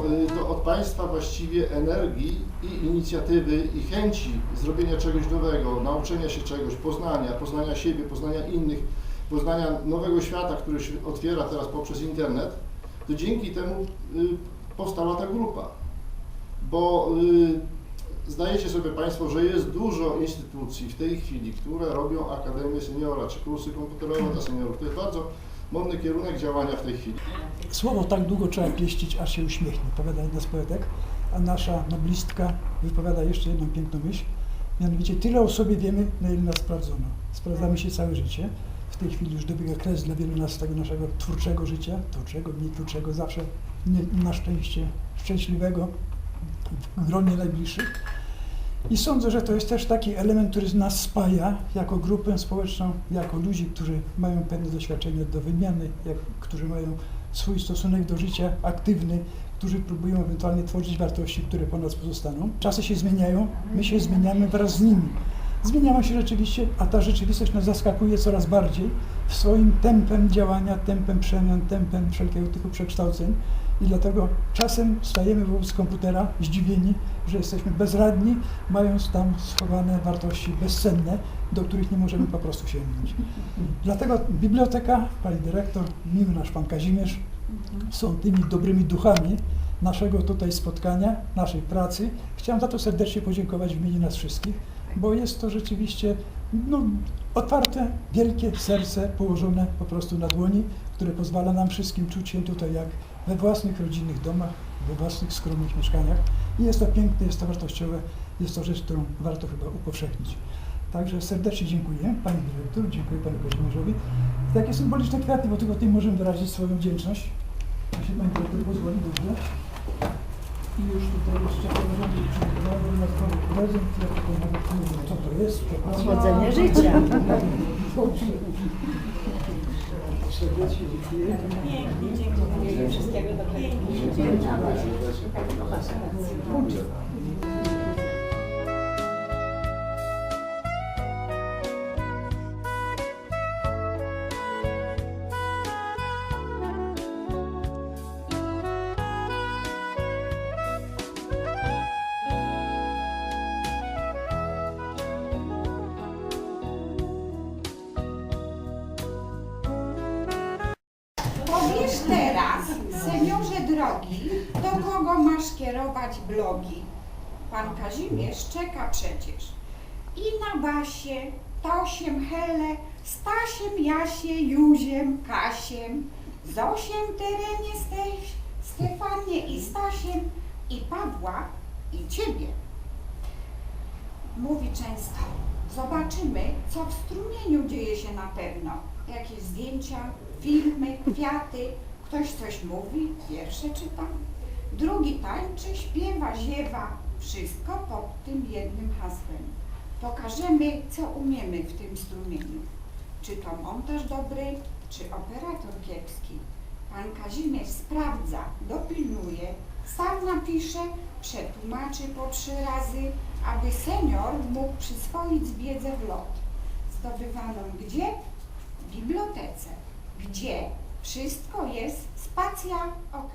Y, To od Państwa właściwie energii i inicjatywy i chęci zrobienia czegoś nowego, nauczenia się czegoś, poznania, poznania siebie, poznania innych, poznania nowego świata, który się otwiera teraz poprzez internet, to dzięki temu y, powstała ta grupa. Bo y, zdajecie sobie Państwo, że jest dużo instytucji w tej chwili, które robią Akademię Seniora czy kursy komputerowe dla seniorów. To jest bardzo modny kierunek działania w tej chwili. Słowo tak długo trzeba pieścić, aż się uśmiechnie, powiada jedna z poetek, a nasza noblistka wypowiada jeszcze jedną piękną myśl, mianowicie tyle o sobie wiemy, na ile nas sprawdzono. Sprawdzamy się całe życie. W tej chwili już dobiega kres dla wielu nas tego naszego twórczego życia, twórczego, mniej twórczego, zawsze nie, na szczęście szczęśliwego w gronie najbliższych. I sądzę, że to jest też taki element, który nas spaja jako grupę społeczną, jako ludzi, którzy mają pewne doświadczenia do wymiany, jak, którzy mają swój stosunek do życia aktywny, którzy próbują ewentualnie tworzyć wartości, które po nas pozostaną. Czasy się zmieniają, my się zmieniamy wraz z nimi. Zmieniamy się rzeczywiście, a ta rzeczywistość nas zaskakuje coraz bardziej w swoim tempem działania, tempem przemian, tempem wszelkiego typu przekształceń. I dlatego czasem stajemy wobec komputera zdziwieni, że jesteśmy bezradni, mając tam schowane wartości bezcenne, do których nie możemy po prostu sięgnąć. Dlatego biblioteka, pani dyrektor, miły nasz pan Kazimierz, są tymi dobrymi duchami naszego tutaj spotkania, naszej pracy. Chciałem za to serdecznie podziękować w imieniu nas wszystkich, bo jest to rzeczywiście no, otwarte, wielkie serce położone po prostu na dłoni, które pozwala nam wszystkim czuć się tutaj jak we własnych rodzinnych domach, we własnych skromnych mieszkaniach. I jest to piękne, jest to wartościowe, jest to rzecz, którą warto chyba upowszechnić. Także serdecznie dziękuję Pani Dyrektor, dziękuję Panu Kazimierzowi. Takie symboliczne kwiaty, bo tylko tym możemy wyrazić swoją wdzięczność. Jeśli Pani Dyrektor pozwoli, dobrze. I już tutaj jeszcze przygotowały dodatkowy prezent, ja tylko nawet nie wiem co to jest. Chodzenie życia. Serdecznie dziękuję. Wszystkiego dobrego. Powiesz teraz, seniorze drogi, do kogo masz kierować blogi? Pan Kazimierz czeka przecież. I na basie, Tosiem, Hele, Stasiem, Jasie, Józiem, Kasiem, Zosiem, Terenie, Steś, Stefanie i Stasiem, i Pawła, i Ciebie. Mówi często, zobaczymy, co w strumieniu dzieje się na pewno. Jakieś zdjęcia, filmy, kwiaty, ktoś coś mówi, wiersze czyta, drugi tańczy, śpiewa, ziewa, wszystko pod tym jednym hasłem. Pokażemy, co umiemy w tym strumieniu. Czy to montaż dobry, czy operator kiepski. Pan Kazimierz sprawdza, dopilnuje, sam napisze, przetłumaczy po trzy razy, aby senior mógł przyswoić wiedzę w lot. Zdobywaną gdzie? W bibliotece. Gdzie wszystko jest spacja ok.